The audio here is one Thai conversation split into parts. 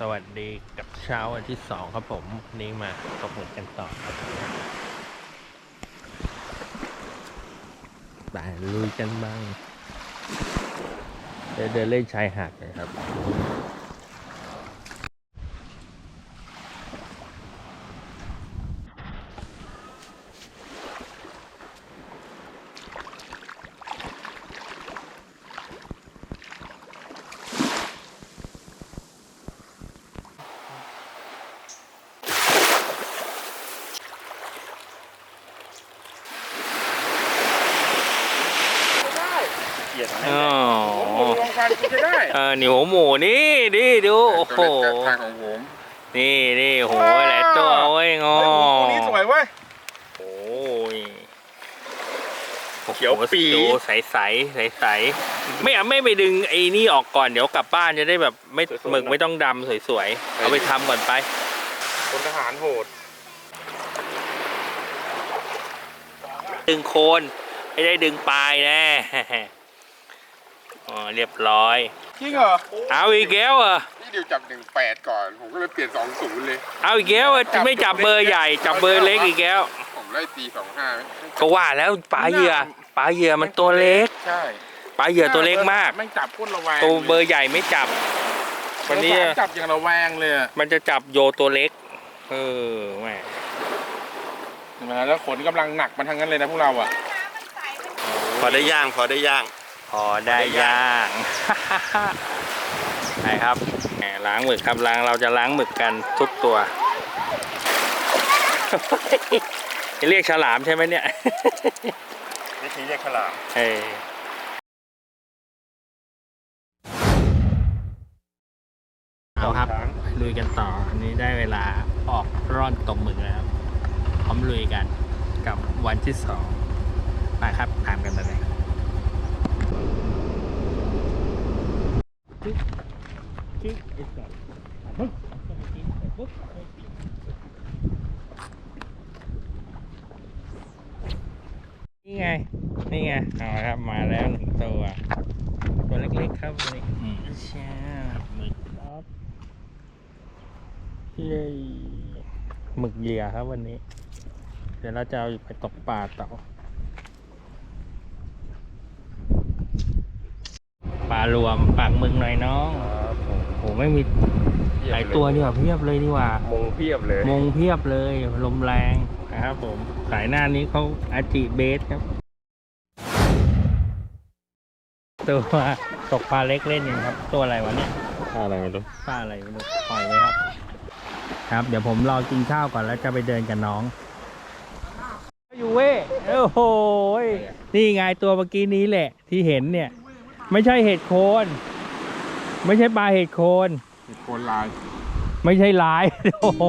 สวัสดีกับเช้าวันที่สองครับผมวันนี้มาตกหมึกกันต่อไปลุยกันบ้าง เดินเล่นชายหาดนะครับ เกียดอ๋อผมลองฟังคุณจะได้เออหนิวหมูนี่ดิดูโอ้โหทางของผมนี่นี่โหหลายตัวเว้ยงอเฮ้ยคู่นี้สวยเว้ยโอ้ยเขียวปี๋ดูใสใสใสใสๆไม่เอาไม่ไปดึงไอ้นี่ออกก่อนเดี๋ยวกลับบ้านจะได้แบบไม่สวยๆหมึกนะไม่ต้องดำสวยๆเอาไปทำก่อนไปคนทหารโหดดึงโคนไม่ได้ดึงปลายแน่ อ๋อเรียบร้อย จริงเหรอเอาอีกแล้วเหรอนี่เดี๋ยวจับหนึ่งแปดก่อน ผมก็เลยเปลี่ยนสองศูนย์เลย เอาอีกแล้วเหรอจะไม่จับเบอร์ใหญ่ จับเบอร์เล็กอีกแล้ว ผมไล่ตีสองห้าไหมก็ว่าแล้วปลาเหยื่อปลาเหยื่อมันตัวเล็กใช่ปลาเหยื่อตัวเล็กมาก ไม่งจับพุ่นระแวงตัวเบอร์ใหญ่ไม่จับ วันนี้เบอร์สามจับอย่างระแวงเลยอะมันจะจับโยตัวเล็ก เออแหมเห็นไหมแล้วขนกำลังหนักมันทั้งนั้นเลยนะพวกเราอะพอได้ย่างพอได้ย่าง พอได้ย่างไหนครับแหมล้างหมึกครับล้างเราจะล้างหมึกกันทุกตัวจะเรียกฉลามใช่ไหมเนี่ยวิธีเรียกขลามเออเอาครับลุยกันต่ออันนี้ได้เวลาออกร่อนตกหมึกแล้วครับพร้อมลุยกันกับวันที่สองมาครับตามกันไปเลย นี่ไง นี่ไง เอาละครับ มาแล้วหนึ่งตัว ตัวเล็กๆครับเล็กอืมใช่หมึกครับเย้หมึกเหยื่อครับวันนี้ เดี๋ยวเราจะเอาไปตกปลาต่อ ปลารวมปากหมึกหน่อยน้องโอ้ไม่มีหลายตัวดีกว่าเพียบเลยดีกว่า มงเพียบเลยมงเพียบเลยลมแรงนะครับผมสายหน้านี้เขาอาจิเบสครับ ตัวตกปลาเล็กเล่นยังครับ ตัวอะไรวะเนี่ยอะไรไม่รู้ปลาอะไรไม่รู้ปล่อยไว้ครับ ครับ เดี๋ยวผมรอกินข้าวก่อนแล้วจะไปเดินกับน้องอยู่เว้ยโอ้โหยนี่ไงตัวเมื่อกี้นี้แหละ ที่เห็นเนี่ย ไม่ใช่เห็ดโคน ไม่ใช่ปลาเห็ดโคนโคนลาย ไม่ใช่ลาย โอ้โห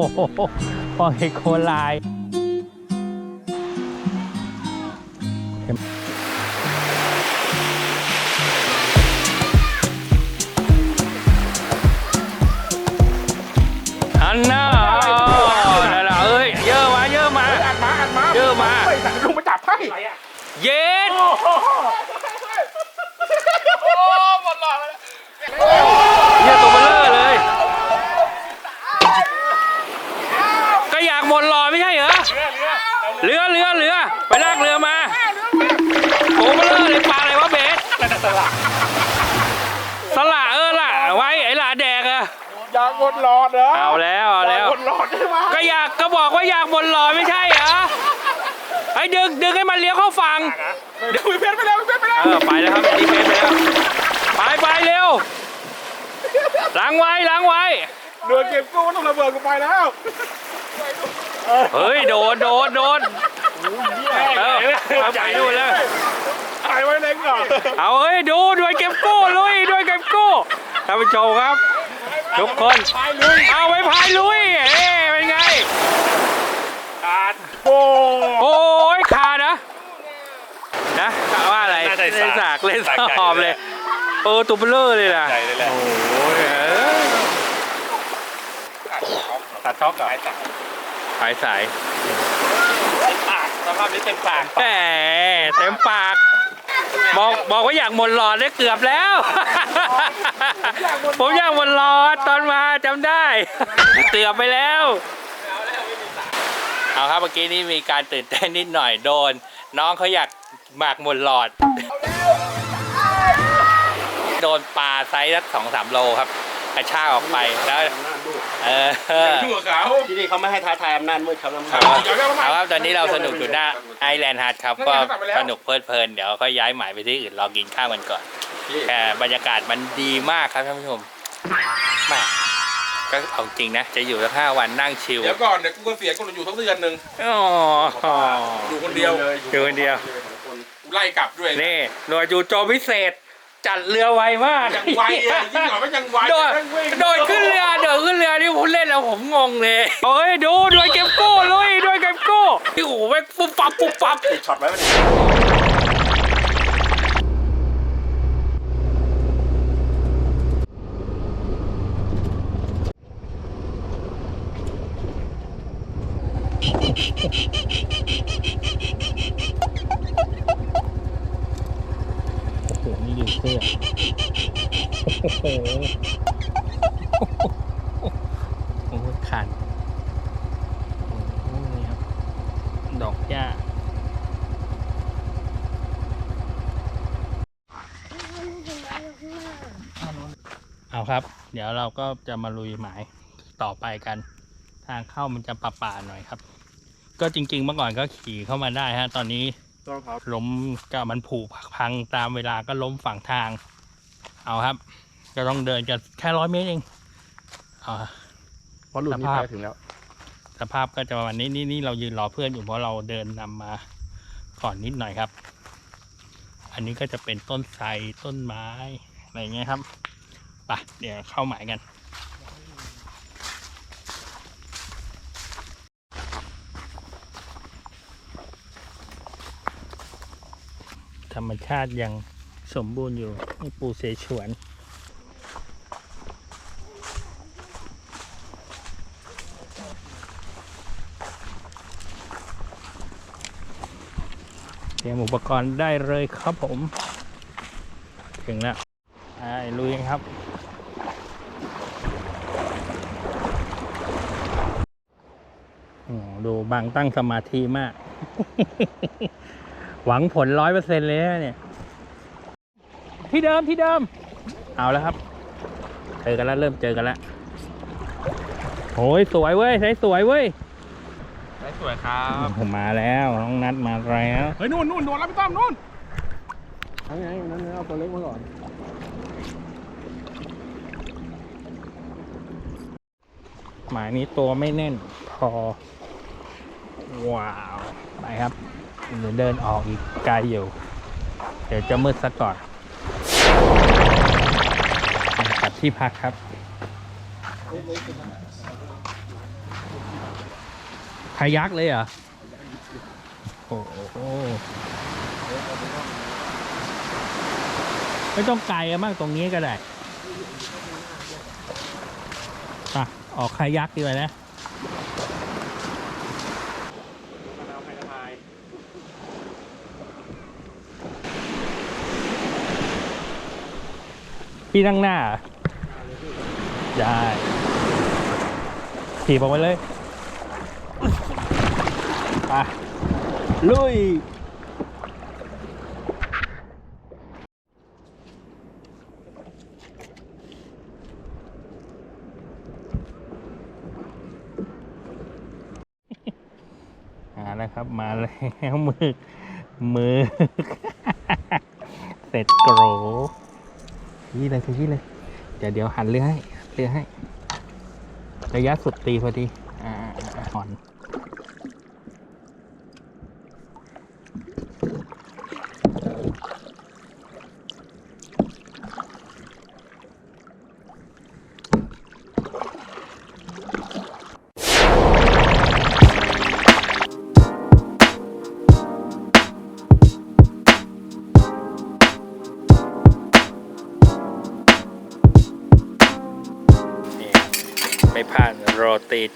พอเห็ดโคนลายอันน่า อยากหมดหลอดเหรอเอาแล้วเอาแล้วยากหมดหลอดใช่ไหมก็อยากก็บอกว่าอยากหมดหล่อไม่ใช่เหรอไอ้ดึงดึงให้มันเลี้ยวเข้าฝั่งเดี๋ยวพี่เพชรไปแล้วพี่เพชรไปแล้วเออไปแล้วครับดีเฟนไปแล้วไปไปเร็วล้างไว้ล้างไว้เรือเก็บกู้ต้องระเบิดกูไปแล้วเฮ้ยโดนโดนโดนเออเอาไปนู่นแล้วถ่ายไว้เล็กก่อนเอาเฮ้ยดูด้วยเก็บกู้ลุยด้วยเก็บกู้ท่านผู้ชมครับ ทุกคนพายลุยเอาไว้พายลุยเอ๊ะเป็นไงขาดโอ้โอ้ยขาดนะนะกะว่าอะไรน่าจะเล่นสาสากกเล่นสากใหญ่สอบเลยเออตัวเบลอเลยนะใหญ่เลยแหละโอ้ยเออตัดช็อกกับสายสายปากสภาพนี้เต็มปากแหมเต็มปาก บอกบอกว่าอยากหมดหลอดได้เกือบแล้ว ผมอยากหมดหลอดตอนมาจำได้เตือบไปแล้ว เอาครับเมื่อกี้นี้มีการตื่นเต้นนิดหน่อยโดน น้องเขาอยากหมากหมดหลอด โดนปลาไซส์สักสองสามโลครับ กระชากออกไปแล้วเออชั่วเขาที่นี่เขาไม่ให้ท้าทายอำนาจมืดครับครับเอาครับตอนนี้เราสนุกอยู่หน้าไอแลนด์ฮาร์ดครับก็สนุกเพลิดเพลินเดี๋ยวก็ย้ายหมายไปที่อื่นรอกินข้าวกันก่อนแต่บรรยากาศมันดีมากครับท่านผู้ชมแม่ก็เอาจริงนะ จะอยู่สักห้าวันนั่งชิลเดี๋ยวก่อนเดี๋ยวกูก็เสียคนอยู่ทั้งเดือนหนึ่งอ๋ออยู่คนเดียวอยู่คนเดียวกูไล่กลับด้วยนี่หน่วยจู่โจมพิเศษ จัดเรือไวมากยังไวอะยิ่งหน่อยก็ยังไวโดดแม่งวิ่งโดดขึ้นเรือโดดขึ้นเรือนี่ผมเล่นแล้วผมงงเลยเฮ้ยดูด้วยเก็บกู้ลุยด้วยเก็บกู้ที่โอ้โหแม่งปุ๊บปั๊บปุ๊บปั๊บติดช็อตไว้ไหมเนี่ย โอ้โหนี่ดูเสื้อโอ้โหโอ้โหขันโอ้โหนี่ครับ ดอกหญ้าเอาครับ เดี๋ยวเราก็จะมาลุยหมายต่อไปกัน ทางเข้ามันจะป่าๆหน่อยครับ ก็จริงๆเมื่อก่อนก็ขี่เข้ามาได้ฮะ ตอนนี้ ต้องครับล้มก็มันผุพังตามเวลาก็ล้มฝั่งทาง เอาครับ ก็ต้องเดินกันแค่ร้อยเมตรเองเอาเพราะหลุดนี่สภาพ ไปถึงแล้ว สภาพก็จะประมาณนี้นี่นี่เรายืนรอเพื่อนอยู่เพราะเราเดินนำมาก่อนนิดหน่อยครับ อันนี้ก็จะเป็นต้นไทรต้นไม้อะไรอย่างเงี้ยครับไปเดี๋ยวเข้าหมายกัน รรมชาติยังสมบูรณ์อยู่นี่ปูเสฉวน เตรียมอุปกรณ์ได้เลยครับผม ถึงแล้วไปลุยครับดูบางตั้งสมาธิมาก หวังผลร้อยเปอร์เซ็นต์เลยนะเนี่ย ที่เดิมที่เดิม เอาแล้วครับเจอกันแล้วเริ่มเจอกันแล้วโอ้ยสวยเว้ยใช้สวยเว้ยสวยครับผมมาแล้วน้องนัดมาแล้วเฮ้ยนู่นนู่นโดนแล้วพี่ต้อมนู่นเอาไงนั้นเอาตัวเล็กมาก่อนหมายนี้ตัวไม่แน่นพอ ว้าว ไปครับ เดี๋ยวเดินออกอีกไกลอยู่ เดี๋ยวจะมืดซะก่อนกลับที่พักครับพายักเลยเหรอ โอ้โหไม่ต้องไกลมากตรงนี้ก็ได้ไปออกคายักดีกว่านะ พี่นั่งหน้าได้ถีบออกไปเลยไปลุยมาแล้วครับมาแล้วมือมือเสร็จโกร ยี่เลยคือยี่เลย เดี๋ยวเดี๋ยวหันเรือให้เรือให้ ระยะสุดตีพอดี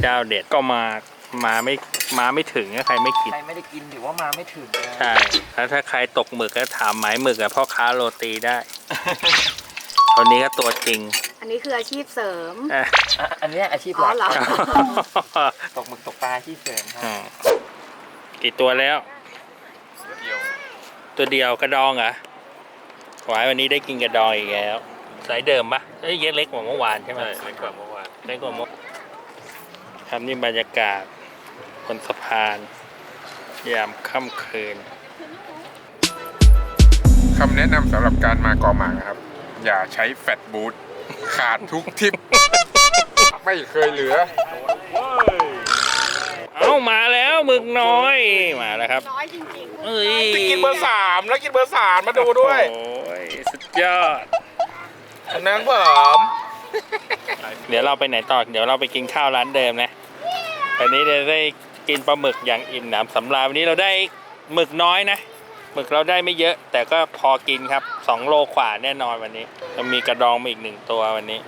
เจ้าเด็ดก็มามาไม่มาไม่ถึงอะใครไม่กิน ใครไม่ได้กินถือว่ามาไม่ถึงนะใช่แล้วถ้าใครตกหมึกก็ถามหมายหมึกอะพ่อค้าโรตีได้ คนนี้ก็ตัวจริงอันนี้คืออาชีพเสริม อะอะอันเนี้ยอาชีพอ๋หอลักเหรอตกหมึกตกปลาอาชีพเสริมครับ อืมกี่ตัวแล้ว ตัวเดียวกระดองเหรอหวายวันนี้ได้กินกระดองอีกแล้วสายเดิมปะเอ้ยเยอะเล็กกว่าเมื่อวานใช่ไหมเล็กกว่าเมื่อวานเล็กกว่าเมื่อ ครับนี่บรรยากาศบนสะพานยามค่ำคืนคำแนะนำสำหรับการมาเกอหมากนะครับ อย่าใช้แฟตบูทขาดทุกทริป ไม่เคยเหลือ เอ้ามาแล้วหมึกน้อยมาแล้วครับน้อยจริงเอ้ยไปกินเบอร์สามแล้วกินเบอร์สามมาดูด้วย โอ้ยสุดยอดนางเบิม เดี๋ยวเราไปไหนต่อ เดี๋ยวเราไปกินข้าวร้านเดิมนะวันนี้เราได้กินปลาหมึกอย่างอิ่มหนำสำราญวันนี้เราได้หมึกน้อยนะหมึกเราได้ไม่เยอะ แต่ก็พอกินครับสองโลขวาแน่นอนวันนี้จะมีกระดองมาอีกหนึ่งตัววันนี้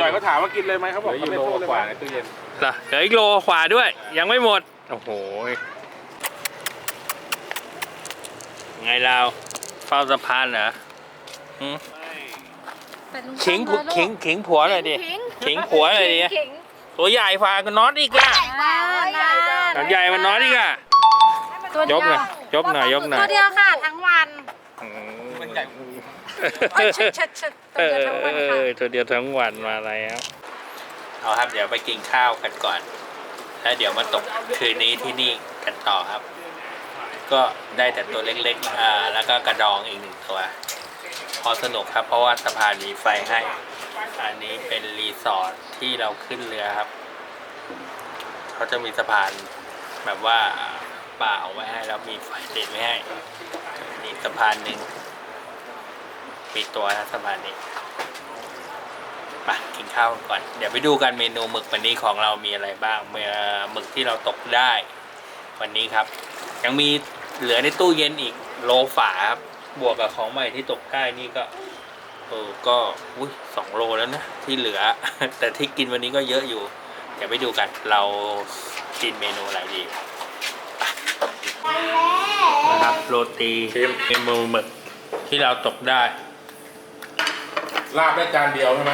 หน่อยก็ถามว่ากินเลยไหมเขาบอกเขาไม่พูดเลยว่าตู้เย็นเหรอเหลืออีกโลขวาด้วย ยังไม่หมด โอ้โหไงเราเฝ้าสะพานเหรอ หืมๆเป็นลุขิงผัวขิงขิงผัวหน่อยดิขิง ขิงผัวหน่อยดิขิงตัวใหญ่ฟ้าก็น็อตอีกอะว้าวใหญ่ตัวใหญ่มันน็อตอีกอะตัวยกหน่อยยกหน่อยยกหน่อย ตัวเดียวค่ะทั้งวันอืมมันใหญ่โอ้ยชึกชึกชึกตัเอวเดียวอทั้งวันเอค่ะอตัวเดียวทั้งวันมาแล้วเอาครับเดี๋ยวไปกินข้าวกันก่อน แล้วเดี๋ยวมาตกคืนนี้ที่นี่กันต่อครับ ก็ได้แต่ตัวเล็กๆอ่าแล้วก็กระดองอีกหนึ่งตัว พอสนุกครับ เพราะว่าสะพานมีไฟให้ อันนี้เป็นรีสอร์ทที่เราขึ้นเรือครับ เขาจะมีสะพานแบบว่าป่าเอาไว้ให้แล้วมีไฟติดไว้ให้นี่สะพานหนึ่งมีตัวนะสะพานนี้ไปกินข้าวกันก่อน เดี๋ยวไปดูกันเมนูหมึกวันนี้ของเรามีอะไรบ้างเมื่อหมึกที่เราตกได้ วันนี้ครับ ยังมีเหลือในตู้เย็นอีกโลฝาครับ บวกกับของใหม่ที่ตกได้นี่ก็เออก็อุ้ยสองโลแล้วนะที่เหลือ แต่ที่กินวันนี้ก็เยอะอยู่ เดี๋ยวไปดูกันเรากินเมนูอะไรดีนะครับโรตีเมนูหมึกที่เราตกได้ลาบได้จานเดียวใช่ไหม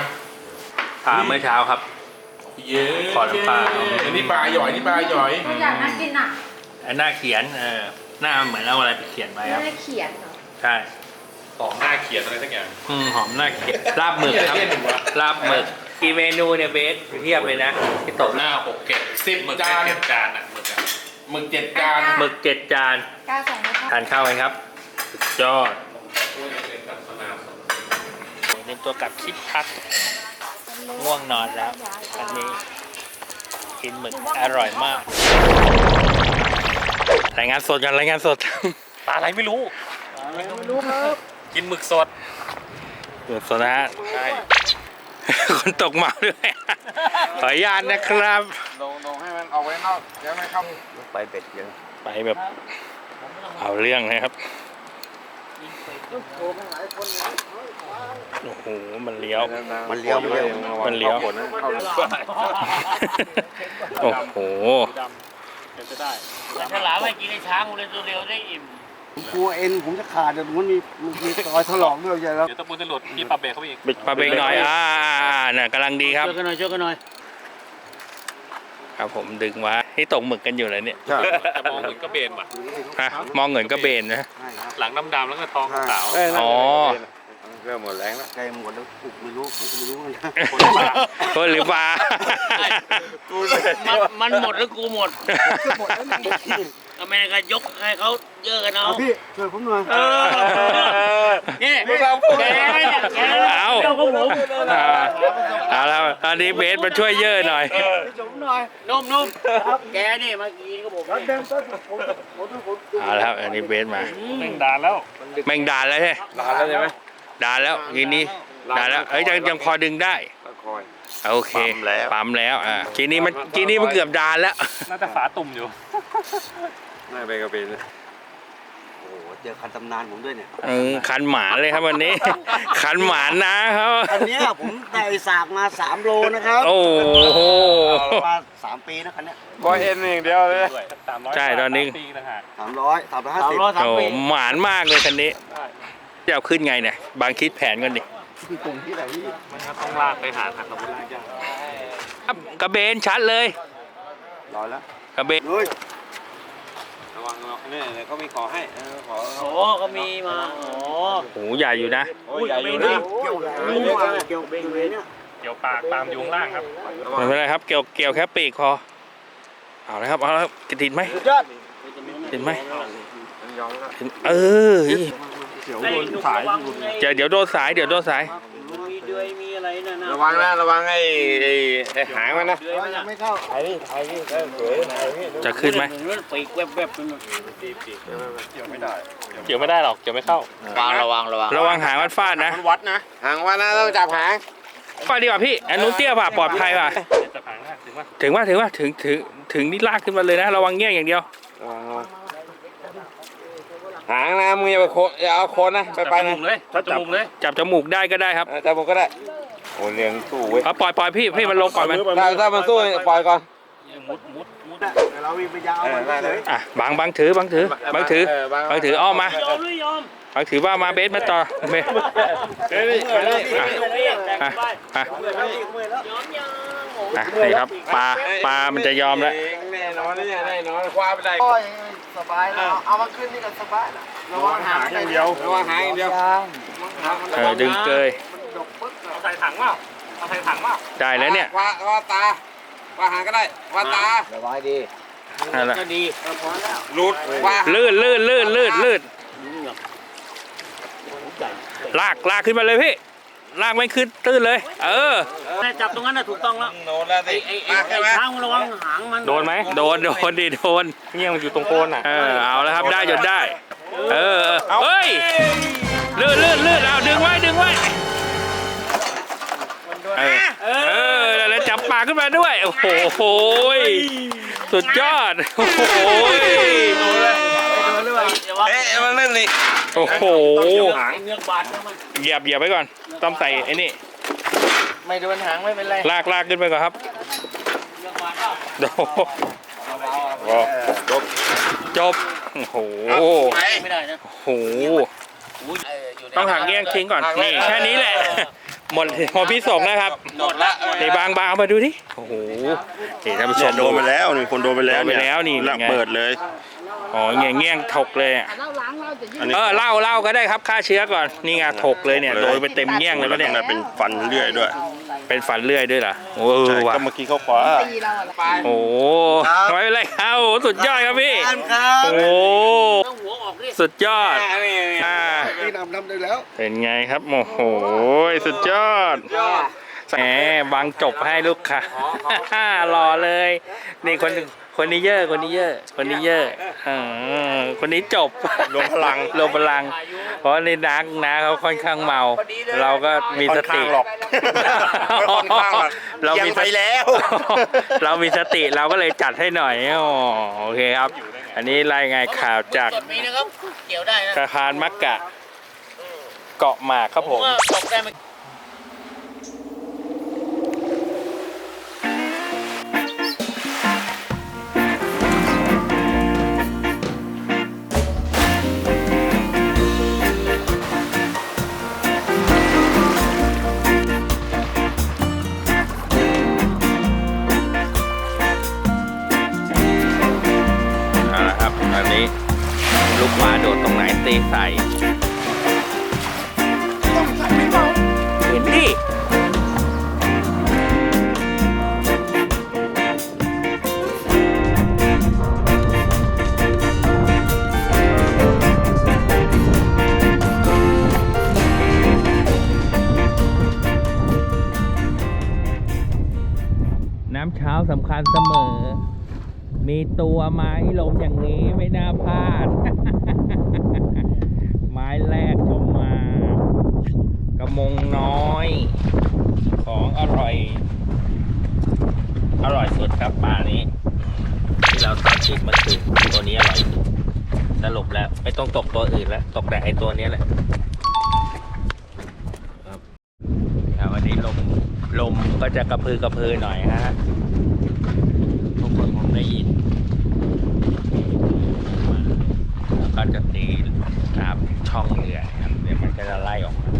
ทานเมื่อเช้าครับ เย้ขอน้ำปลาอันนี้ปลาหย่อยนี่ปลาหย่อยตัวอย่างน่ากินอะอันหน้าเขียนเออหน้าเหมือนเอาอะไรไปเขียนไว้ครับไม่ได้เขียนเหรอ ใช่สองหน้าเขียนอะไรสักอย่าง อืมหอมหน้าเขียนลาบหมึกครับเขียนหนึ่งวะลาบหมึกกี่เมนูเนี่ยเบสเทียบเลยนะที่ตกหน้าหกเจ็ดสิบจานจานอะหมึกอะหมึกเจ็ดจานหมึกเจ็ดจานกล้าส่งไหมคะทานข้าวกันครับสุดยอดเป็นตัวกลับคิดพัก ง่วงนอนแล้วอันนี้ กินหมึกอร่อยมาก รายงานสดกันรายงานสด ปลาอะไรไม่รู้ กินหมึกสดหมึกสดนะฮะใช่คนตกเมาด้วย ขออนุญาตนะครับลงลงให้มันเอาไว้นอกเดี๋ยวไม่เข้าไปเบ็ดเยอะไปแบบ เอาเรื่องนะครับโอ้โหมันเลี้ยว มันเลี้ยว มันเลี้ยวมันเลี้ยวผลนะเข้าโอ้โหฉลามให้กินไอ้ช้างเลยตัวเดียวได้อิ่มผม กลัวเอ็นผมจะขาดเดี๋ยวมันมีมีรอยถลอกด้วยใช่แล้วเดี๋ยวตะปูจะหลุดมีปลาเบรกเข้าไปอีกปลาเบงหน่อยอ่าน่ะกำลังดีครับ ช่วยกันหน่อยช่วยกันหน่อยครับผมดึงไว้ที่ตกหมึกกันอยู่เลยเนี่ยใช่แต่มองเหมือนก็เบนว่ะ ฮะมองเงินก็เบนนะ ใช่ครับหลังดำๆแล้วก็ท้องขาว อ๋อ เริ่มหมดแรงแล้วใกล้หมดแล้วอุกไม่รู้ผมก็ไม่รู้เหมือนกันก็หรือปลา มันมันหมดแล้วกูหมดหมดแล้วนะ อเมริกายกให้เขาเยอะกันเอาเอาพี่ช่วยผมหน่อยเออนี่แกเนี่ยแกเอาเจ้าก็ผมอ่าเอาแล้วอันนี้เบสมาช่วยเยอะหน่อยนุ่มนุ่มแกนี่เมื่อกี้ก็ผมแล้วเดินต้นผมผมผมผมเอาแล้วครับอันนี้เบสมาแม่งด่าแล้วแม่งด่านแล้วใช่ลาแล้วใช่ไหมด่านแล้วทีนี้ด่านแล้วเอ้ยยังยังพอดึงได้คอย โอเคปั๊มแล้วอ่าทีนี้มันทีนี้มันเกือบด่านแล้ว น่าจะฝาตุ่มอยู่ ไม่ไปก็เป็นโอ้โหเจอคันตำนานผมด้วยเนี่ยเออคันหมานเลยครับวันนี้ คันหมานนะครับคันเนี้ยผมได้สากมา3โลนะครับโอ้โห มาสามปีนะคันเนี้ยบอยเอ็นอย่างเดียวเลยใช่ตอนนี้สามร้อยสามร้อยห้าสิบโอ้หมานมากเลยคันนี้จะเอาขึ้นไงเนี่ย บางคิดแผนกันดิตรงที่ไหนพี่ต้องลากไปหาทางกระบุนลากยากครับกระเบนชัดเลยร้อยแล้วกระเบนเฮ้ย ระวังเนี่ยเขามีขอให้ขอโอ้ก็มีมาโอ้โอ้โหใหญ่อยู่นะ โอ้ยใหญ่อยู่เกี่นะยวเกี่ยวเกี่ยวเกี่ยวเกี่ยวเลยเนี่ยเกี่ยวปากตามยุงล่างครับไม่เป็นไรครับ เกี่ยวเกี่ยวแค่ปีกพอเอาเลยครับเอาแล้วครับติดไหมสุดยอดติดไหมติดเออเกี่ยวโดนสายเดี๋ยวเดี๋ยวโดนสายเดี๋ยวโดนสายมี เดือยมีอะไรนั่นนะระวังนะระวังไอ้ไอ้ไอ้หางมันนะ เดือยมันยังไม่เข้าไอ้นี่ไอ้นี่เออสวยไอ้นี่จะขึ้นไหมปีกแวบๆมันเกี่ยวไม่ได้เกี่ยวไม่ได้หรอกเกี่ยวไม่เข้า ระวังระวังระวังระวังหางมันฟาดนะมันวัดนะหางว่านะต้องจับหางฟาดดีกว่าพี่อันนู้นเตี้ยกว่าปลอดภัยกว่าถึงว่าถึงว่าถึงถึงถึงนี่ลากขึ้นมาเลยนะ ระวังเงี้ยงอย่างเดียวระวังระวังหางนะ มึงอย่าไปโคอย่าเอาโคนนะไปไปนะจับจมูกเลย จับจมูกได้ก็ได้ครับเออจับผมก็ได้โอ้เลี้ยงสู้เว้ยเอาปล่อยปล่อยพี่พี่มันลงก่อนมันถ้าถ้ามันสู้ปล่อยก่อนเรามีปัญญาเอามันเฉยอะบางบางถือบางถือบางถือเบางบางถืออ้อมมา ยอมหรือยอมบางถือว่ามาเบสมาต่อเบสเฮ้ยนี่มานี่อะอะอะเมื่อยแล้วเมื่อยแล้วยอมยัง อะนี่ครับปลาปลามันจะยอมแล้วแน่นอนนะเนี่ยแน่นอนคว้าไปได้โอ้ยสบายแล้วเอามาขึ้นนี่ก็สบายนะระวังหางอย่างเดียวระวังหางอย่างเดียวเออดึงเกยดกปึ๊กเอาใส่ถังเปล่าเอาใส่ถังเปล่าได้แล้วเนี่ยว่าว่าตาว่าหางก็ได้ว่าตาสบายดีนั่นแหละก็ดีพอแล้วหลุดว่าลื่นลื่นลื่นลื่นลื่นลากลากขึ้นมาเลยพี่ ลากไม่ขึ้นตื้นเลย เออแม่จับตรงนั้นน่ะถูกต้องแล้วโดนแล้วสิไอ้ไอ้มาไอ้ใช่ไหมช้างระวังหางมันโดนไหมโดนโดนดิโดนเงี้ยมันอยู่ตรงโคนอะเออเอาแล้วครับได้จนได้ เออเฮ้ยลื่นลื่นลื่นเอาดึงไว้ดึงไว้เออเออแล้วจับปากขึ้นมาด้วย โอ้โหโหยสุดยอดโอ้โหย เอ๊ะมันเล่นนี่โอ้โหหางเงือกบาดนะมันเหยียบเหยียบไว้ก่อน ต้องใส่ไอ้นี่ ไม่โดนหางไม่เป็นไรลากลากขึ้นไปก่อนครับเงือกบาดเปล่าโดจบจบโอ้โหไม่ได้นะโอ้โห ต้องหักเงี้ยงทิ้งก่อน นี่แค่นี้แหละ หมดหมดพี่ส่งนะครับหมดละนี่บางบางเอามาดูดิโอ้โหนี่ท่านผู้ชมโดนไปแล้วนี่คนโดนไปแล้วโดนไปแล้วนี่หลักไงเปิดเลยอ๋อเงี้ยเงี้ยงถกเลยอะเล่าล้างเราจะยือันดนี้เออเล่าเล่าก็ได้ครับฆ่าเชื้อก่อนนี่ไงถกเลยเนี่ยโดยไปเต็มเงี้ยงเลยแล้ปะวเนี่ยตรงนั้นเป็นฟันเลื่อยด้วย เป็นฝันเลื่อยด้วยเหรอโอ้เอใช่อว่ะก็เมื่อกี้เขาขวาตีเราอะโอ้โหไม่เป็นไรครับโอ้โหสุดยอดครับพี่ครับโอ้โหต้องหัวออกดิสุดยอดนี่นี่อ่านี่นำนำได้แล้วเป็นไงครับโอ้โหสุดยอด แหมบางจบให้ลูกค่ะรอเลย นี่คนคนนี้เยอะ คนนี้เยอะ คนนี้เยอะอคนนี้จบรวมพลังรวมพลัง เพราะในนักนะเขาค่อนข้างเมา เราก็มีสติหรอกเรามีไปแล้ว เรามีสติเราก็เลยจัดให้หน่อยโอเคครับ อันนี้รายงานข่าวจากกดมีนะครับเกี่ยวได้นะสะพานมักกะ เกาะหมากครับผมตกได้ ดตรงไหนตีใส่เห็นดิน้ำเช้าสำคัญเสมอ มีตัวไม้ลมอย่างนี้ไม่น่าพลาด ไม้แรกก็มา กระมงน้อย ของอร่อย อร่อยสุด ครับปลานี้ ที่เราทอดทิ้งเมื่อคืนตัวนี้อร่อยสรุปแล้ว ไม่ต้องตกตัวอื่นแล้ว ตกแต่ไอตัวนี้แหละครับครับวันนี้ลมลมก็จะกระพือกระพือหน่อยฮะทุกคนคงได้ยินแล้วก็จะตีามช่องเรือครับเดี๋ยวมันก็จะไล่ออกมา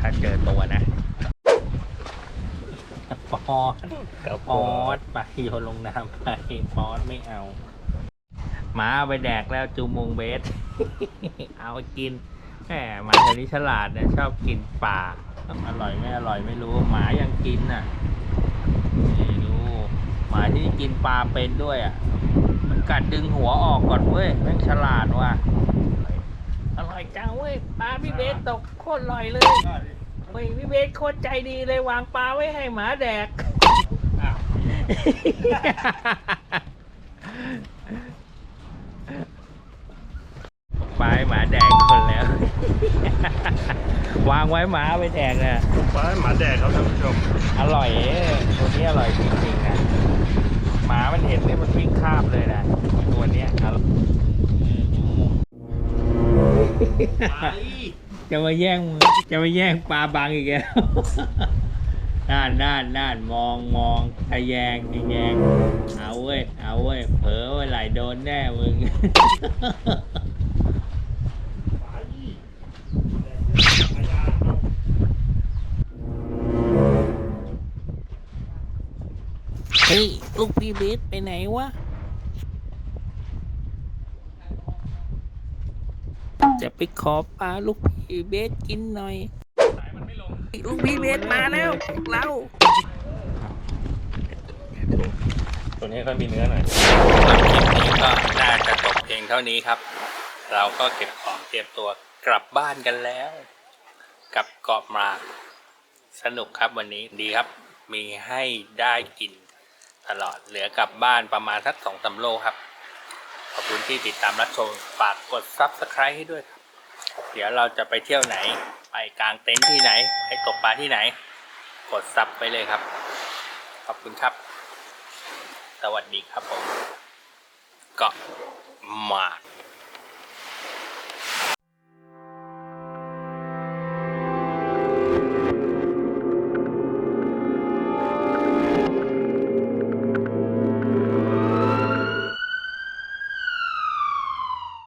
ถ้าเจอตัวนะปอด ปอดไปโยนลงน้ำไปปอดไม่เอาหมาเอาไปแดกแล้วจูมงเบส เอาไปกินแหมหมาตัวนี้ฉลาดเนี่ยชอบกินปลาอร่อยไม่อร่อยไม่รู้หมายังกินน่ะนี่ดูหมาที่กินปลาเป็นด้วยอะ มันกัดดึงหัวออกก่อนเว้ยแม่งฉลาดว่ะอร่อยจังเว้ยปลาพี่เบสตกโคตรอร่อยเลยเฮ้ยพี่เบสโคตรใจดีเลยวางปลาไว้ให้หมาแดก ปลาให้หมาแดกคนแล้ว วางไว้หมาเอาไปแดกน่ะปลาหมาแดกครับท่านผู้ชม อร่อยเอ้ยตัวนี้อร่อยจริงๆนะหมามันเห็นเนี่ยมันวิ่งคาบเลยนะตัวเนี้ยอร่อยจะมาแย่งจะมาแย่งปลาบังอีกแล้ว น่านน่านน่านมองมองทะแยงทะแยง เอาเว้ย เอาเว้ย เผลอเว้ยไหลโดนแน่มึง เฮ้ย ลูกพี่เบสไปไหนวะ จะไปขอปลาลูกพี่เบสกินหน่อย ลูกพี่เบสมาแล้วพวกเราตัวนี้ก็มีเนื้อหน่อยคลิปนี้ก็น่าจะจบเพียงเท่านี้ครับ เราก็เก็บของเตรียมตัวกลับบ้านกันแล้ว กับเกาะหมากสนุกครับวันนี้ดีครับ มีให้ได้กินตลอดเหลือกลับบ้านประมาณสักสองสามโลครับ ขอบคุณที่ติดตามรับชมฝากกด subscribe ให้ด้วยครับเดี๋ยวเราจะไปเที่ยวไหน ไปกลางเต็นท์ที่ไหน ไปตกปลาที่ไหน กดซับไปเลยครับ ขอบคุณครับ สวัสดีครับผม เกาะหมาก